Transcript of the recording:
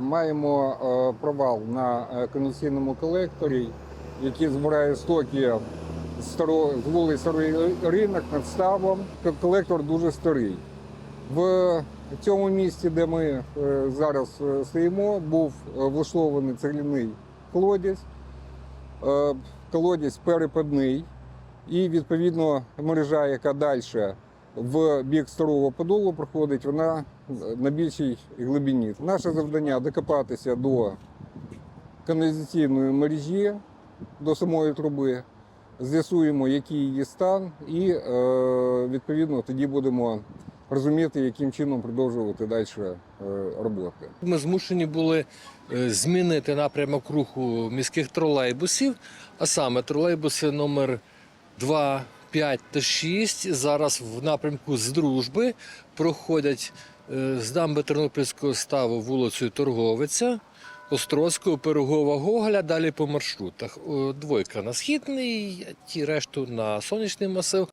Маємо е, провал на е, кондиційному колекторі, який збирає стоки з вулиць Старий ринок над ставом. Колектор дуже старий. В цьому місці, де ми е, зараз стоїмо, був влаштований цегляний колодязь. Колодязь перепадний і відповідно мережа, яка далі в бік старого подолу проходить, вона на більшій глибині. Наше завдання докопатися до каналізаційної мережі, до самої труби, з'ясуємо, який її стан, і е, відповідно тоді будемо розуміти, яким чином продовжувати далі е, роботи. Ми змушені були е, змінити напрямок руху міських тролейбусів, а саме тролейбуси номер 2, 5 та 6 зараз в напрямку з дружби проходять е, з дамби Тернопільського ставу вулицею Торговиця, Острозького, Пирогова, Гоголя, далі по маршрутах. Двойка на східний, ті решту на сонячний масив.